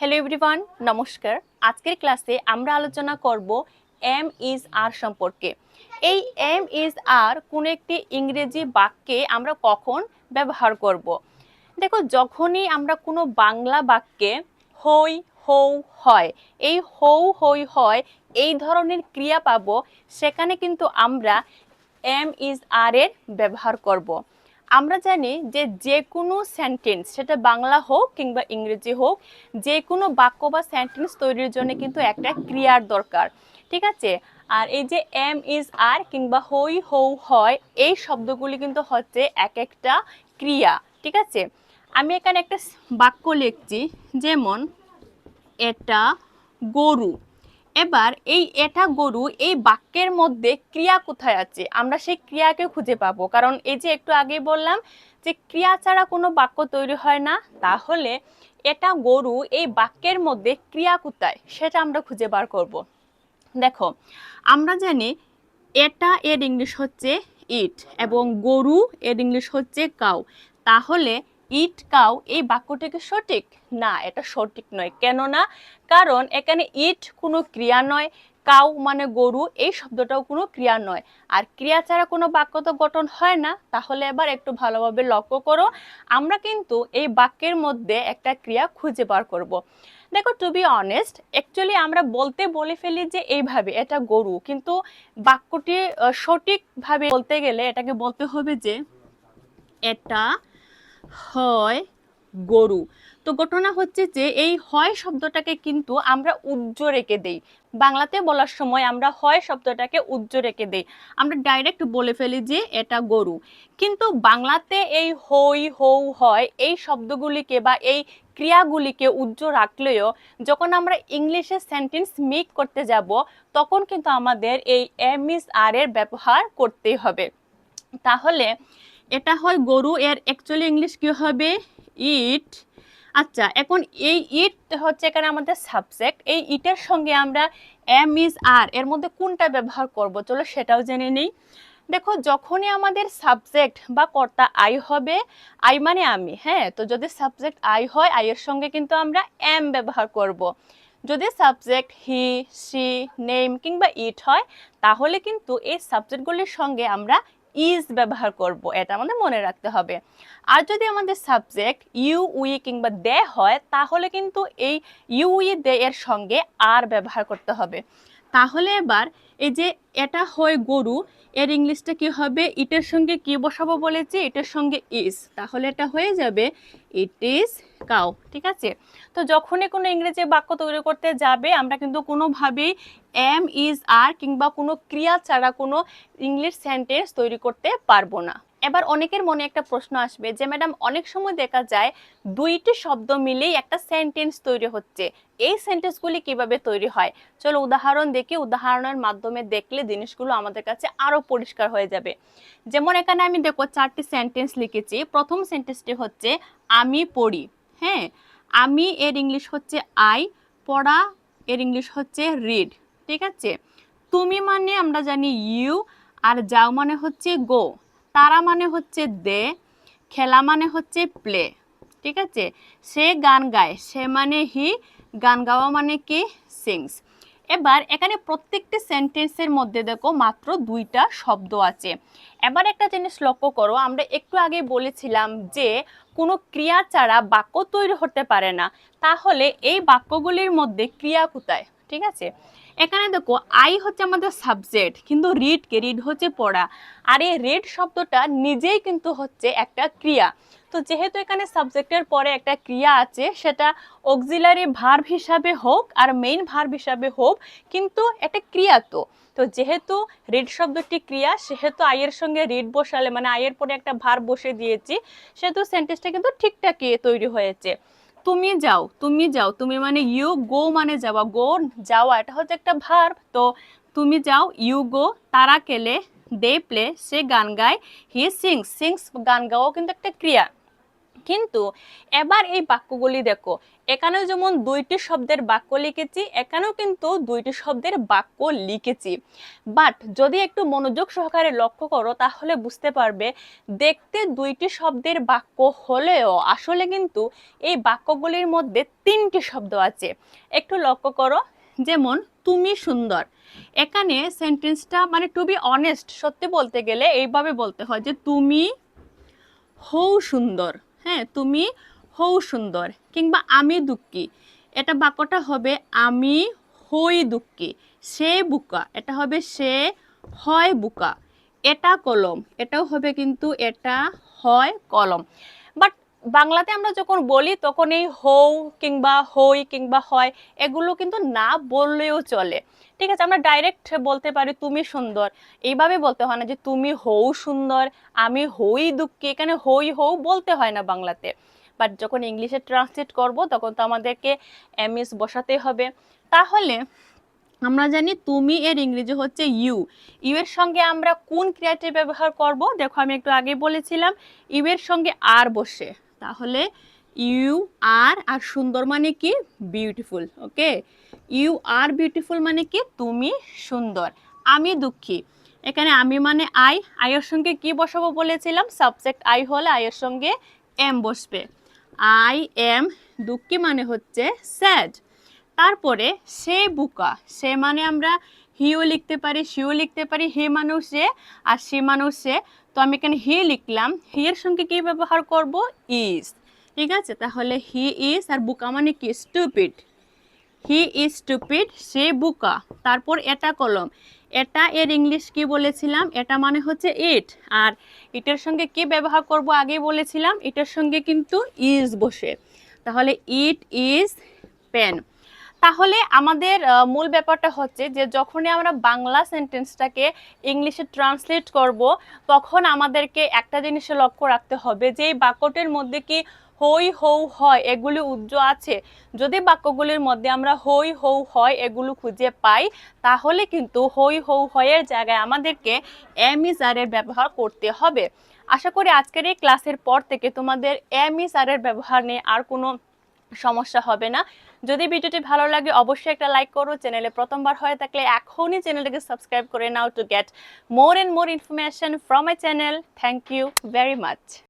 Hello everyone নমস্কার। আজকের ক্লাসে আমরা আলোচনা করব এম ইজ আর সম্পর্কে। এই এম ইজ আর কোন একটি ইংরেজি বাক্যে আমরা কখন ব্যবহার করব? দেখো, যখনই আমরা কোনো বাংলা বাক্যে হই হৌ হয়, এই হৌ হই, হয়, এই ধরনের ক্রিয়া পাবো, সেখানে কিন্তু আমরা এম ইজ আর এর ব্যবহার করব। আমরা জানি যে যে কোনো সেন্টেন্স সেটা বাংলা হোক কিংবা ইংরেজি হোক যে কোনো বাক্য বা সেন্টেন্স তৈরির জন্য কিন্তু একটা ক্রিয়ার দরকার, ঠিক আছে? আর এই যে এম ইজ আর কিংবা হই হৌ হয়, এই শব্দগুলি কিন্তু হচ্ছে এক একটা ক্রিয়া, ঠিক আছে? আমি এখানে একটা বাক্য লিখছি, যেমন, এটা গরু। এবার এই এটা গরু এই বাক্যের মধ্যে ক্রিয়া কোথায় আছে? আমরা সেই ক্রিয়াকে খুঁজে পাবো। কারণ এই যে একটু আগে বললাম যে ক্রিয়া ছাড়া কোনো বাক্য তৈরি হয় না, তাহলে এটা গরু এই বাক্যের মধ্যে ক্রিয়া কোথায় সেটা আমরা খুঁজে বার করব। দেখো, আমরা জানি এটা এর ইংলিশ হচ্ছে ইট এবং গরু এর ইংলিশ হচ্ছে কাউ তাহলে ইট কাউ এই বাক্যটিকে সঠিক? না, এটা সঠিক নয়। কেননা? কারণ এখানে ইট কোনো ক্রিয়া নয় কাউ মানে গরু, এই শব্দটাও কোনো ক্রিয়া নয়। আর ক্রিয়া ছাড়া কোনো বাক্য তো গঠন হয় না। তাহলে এবার একটু ভালোভাবে লক্ষ্য করো। আমরা কিন্তু এই বাক্যের মধ্যে একটা ক্রিয়া খুঁজে বার করব। দেখো টু বি অনেস্ট অ্যাকচুয়ালি আমরা বলতে বলে ফেলি যে এইভাবে, এটা গরু। কিন্তু বাক্যটি সঠিকভাবে বলতে গেলে এটাকে বলতে হবে যে এটা হয় গরু। তো ঘটনা হচ্ছে যে, এই হয় শব্দটাকে কিন্তু আমরা উজ্জ্ব রেখে দেই। বাংলাতে বলার সময় আমরা হয় শব্দটাকে উজ্জ্ব রেখে দেই। আমরা ডাইরেক্ট বলে ফেলি যে, এটা গরু। কিন্তু বাংলাতে এই হই হৌ হয়, এই শব্দগুলিকে বা এই ক্রিয়াগুলিকে উজ্জ্ব রাখলেও যখন আমরা ইংলিশে সেন্টেন্স মেক করতে যাব, তখন কিন্তু আমাদের এই এম ইস আর এর ব্যবহার করতেই হবে। তাহলে এটা হয় গরু, এর অ্যাকচুয়ালি ইংলিশ কি হবে? ইট আচ্ছা এখন এই ইট হচ্ছে এখানে আমাদের সাবজেক্ট এই ইটের সঙ্গে আমরা এম ইজ আর এর মধ্যে কোনটা ব্যবহার করব? চলো সেটাও জেনে নিই। দেখো, যখনই আমাদের সাবজেক্ট বা কর্তা আই হবে আই মানে আমি হ্যাঁ? তো যদি সাবজেক্ট আই হয় আই এর সঙ্গে কিন্তু আমরা এম ব্যবহার করব। যদি সাবজেক্ট হি সি নেম কিংবা ইট হয়, তাহলে কিন্তু এই সাবজেক্টগুলির সঙ্গে আমরা ইজ ব্যবহার করব, এটা আমাদের মনে রাখতে হবে। আর যদি আমাদের সাবজেক্ট ইউ উই কিংবা দে হয়, তাহলে কিন্তু এই ইউ উই দে এর সঙ্গে আর ব্যবহার করতে হবে। তাহলে এবার এই যে এটা হয় গরু, এর ইংলিশটা কি হবে? ইটের সঙ্গে কি বসাবো বলেছি? এটার সঙ্গে ইজ তাহলে এটা হয়ে যাবে ইট ইজ কাউ ঠিক আছে? তো যখনই কোনো ইংরেজি বাক্য তৈরি করতে যাবে, আমরা কিন্তু কোনোভাবেই এম ইজ আর কিংবা কোনো ক্রিয়া ছাড়া কোনো ইংলিশ সেন্টেন্স তৈরি করতে পারব না। এবার অনেকের মনে একটা প্রশ্ন আসবে যে, ম্যাডাম, অনেক সময় দেখা যায় দুইটি শব্দ মিলেই একটা সেন্টেন্স তৈরি হচ্ছে। এই সেন্টেন্সগুলি কীভাবে তৈরি হয়? চলো উদাহরণ দেখি। উদাহরণের মাধ্যমে দেখলে জিনিসগুলো আমাদের কাছে আরও পরিষ্কার হয়ে যাবে। যেমন এখানে আমি দেখো চারটি সেন্টেন্স লিখেছি। প্রথম সেন্টেন্সটি হচ্ছে, আমি পড়ি। হ্যাঁ? আমি এর ইংলিশ হচ্ছে, আই। পড়া এর ইংলিশ হচ্ছে, রিড। ঠিক আছে? তুমি মানে আমরা জানি, ইউ। আর যাও মানে হচ্ছে, গো। তারা মানে হচ্ছে দে, খেলা মানে হচ্ছে প্লে, ঠিক আছে? সে গান গায়, সে মানে হি, গান গাওয়া মানে কি? সিংস। এবার এখানে প্রত্যেকটি সেন্টেন্সের মধ্যে দেখো মাত্র দুইটা শব্দ আছে। এবার একটা জিনিস লক্ষ্য করো, আমরা একটু আগে বলেছিলাম যে কোনো ক্রিয়া ছাড়া বাক্য তৈরি হতে পারে না। তাহলে এই বাক্যগুলির মধ্যে ক্রিয়া কোথায়? ঠিক আছে? এখানে দেখো আই হচ্ছে আমাদের সাবজেক্ট কিন্তু রিড কে রিড হচ্ছে পড়া। আর এই রিড শব্দটা নিজেই কিন্তু হচ্ছে একটা ক্রিয়া। তো যেহেতু এখানে সাবজেক্টের পরে একটা ক্রিয়া আছে, সেটা অক্সিলারি ভার্ব হিসাবে হোক আর মেইন ভার্ব হিসাবে হোক, কিন্তু একটা ক্রিয়া তো। তো যেহেতু রিড শব্দটি ক্রিয়া, সেহেতু আয়ের সঙ্গে রিড বসালে মানে আয়ের পরে একটা ভার বসে দিয়েছি, সেহেতু সেন্টেন্সটা কিন্তু ঠিকঠাকই তৈরি হয়েছে। তুমি যাও তুমি যাও, তুমি মানে ইউ গো মানে যাওয়া গো যাওয়া, এটা হচ্ছে একটা ভার তো তুমি যাও ইউ গো তারা কেলে দে প্লে সে গান গায় হি সিংস সিংস গান গাওয়াও কিন্তু একটা ক্রিয়া। কিন্তু এবার এই বাক্যগুলি দেখো। এখানেও যেমন দুইটি শব্দের বাক্য লিখেছি, এখানেও কিন্তু দুইটি শব্দের বাক্য লিখেছি। বাট যদি একটু মনোযোগ সহকারে লক্ষ্য করো, তাহলে বুঝতে পারবে, দেখতে দুইটি শব্দের বাক্য হলেও আসলে কিন্তু এই বাক্যগুলির মধ্যে তিনটি শব্দ আছে। একটু লক্ষ্য করো, যেমন, তুমি সুন্দর। এখানে সেন্টেন্সটা মানে টু বি অনেস্ট সত্যি বলতে গেলে এইভাবে বলতে হয় যে, তুমি হও সুন্দর। হ্যাঁ তুমি হও সুন্দর কিংবা আমি দুঃখী। এটা বাক্যটা হবে আমি হই দুঃখী, সে বুকা। এটা হবে সে হয় বুকা। এটা কলম। এটাও হবে কিন্তু এটা হয় কলম। বাংলাতে আমরা যখন বলি, তখন এই হও কিংবা হই কিংবা হয়, এগুলো কিন্তু না বললেও চলে। ঠিক আছে, আমরা ডাইরেক্ট বলতে পারি তুমি সুন্দর। এইভাবে বলতে হয় না যে তুমি হৌ সুন্দর, আমি হই দুঃখী। এখানে হই হৌ বলতে হয় না বাংলাতে। বাট যখন ইংলিশে ট্রান্সলেট করব, তখন তো আমাদেরকে এমএস বসাতে হবে। তাহলে আমরা জানি তুমি এর ইংরেজি হচ্ছে ইউ। ইউ এর সঙ্গে আমরা কোন ক্রিয়াটি ব্যবহার করব? দেখো, আমি একটু আগে বলেছিলাম, ইউ এর সঙ্গে আর বসে। তাহলে ইউ আর আর সুন্দর মানে কি? Beautiful, okay? You are beautiful মানে কি? তুমি সুন্দর, আমি দুঃখী। এখানে আমি মানে আই আয়ের সঙ্গে কি বসাবো বলেছিলাম? সাবজেক্ট আই হলে আয়ের সঙ্গে এম বসবে। আই এম দুঃখী মানে হচ্ছে স্যাড। তারপরে সে বুকা, সে মানে আমরা হিও লিখতে পারি সিও লিখতে পারি হে মানুষ সে আর সে মানুষ সে তো আমি এখানে হি লিখলাম হি এর সঙ্গে কি ব্যবহার করব? ইজ ঠিক আছে? তাহলে হি ইজ আর বুকা মানে কি? স্টুপিড হি ইজ স্টুপিড সে বুকা। তারপর এটা কলম। এটা এর ইংলিশ কি বলেছিলাম? এটা মানে হচ্ছে ইট আর ইটের সঙ্গে কি ব্যবহার করব? আগে বলেছিলাম, এটার সঙ্গে কিন্তু ইজ বসে। তাহলে ইট ইজ পেন তাহলে আমাদের মূল ব্যাপারটা হচ্ছে যে যখনই আমরা বাংলা সেন্টেন্সটাকে ইংলিশে ট্রান্সলেট করব, তখন আমাদেরকে একটা জিনিসে লক্ষ্য রাখতে হবে যে এই বাক্যটির মধ্যে কি হই হৌ হয় এগুলি উজ্জ আছে। যদি বাক্যগুলির মধ্যে আমরা হই হৌ হয় এগুলো খুঁজে পাই, তাহলে কিন্তু হই হৌ হয়ের জায়গায় আমাদেরকে এম ইজ আর ব্যবহার করতে হবে। আশা করি আজকের এই ক্লাসের পর থেকে তোমাদের এম ইজ আর ব্যবহার নিয়ে আর কোনো সমস্যা হবে না। যদি ভিডিওটি ভালো লাগে, অবশ্যই একটা লাইক করো। চ্যানেলে প্রথমবার হয়ে থাকলে এখনই চ্যানেলটাকে সাবস্ক্রাইব করে নাও to get more and more information from my channel thank you very much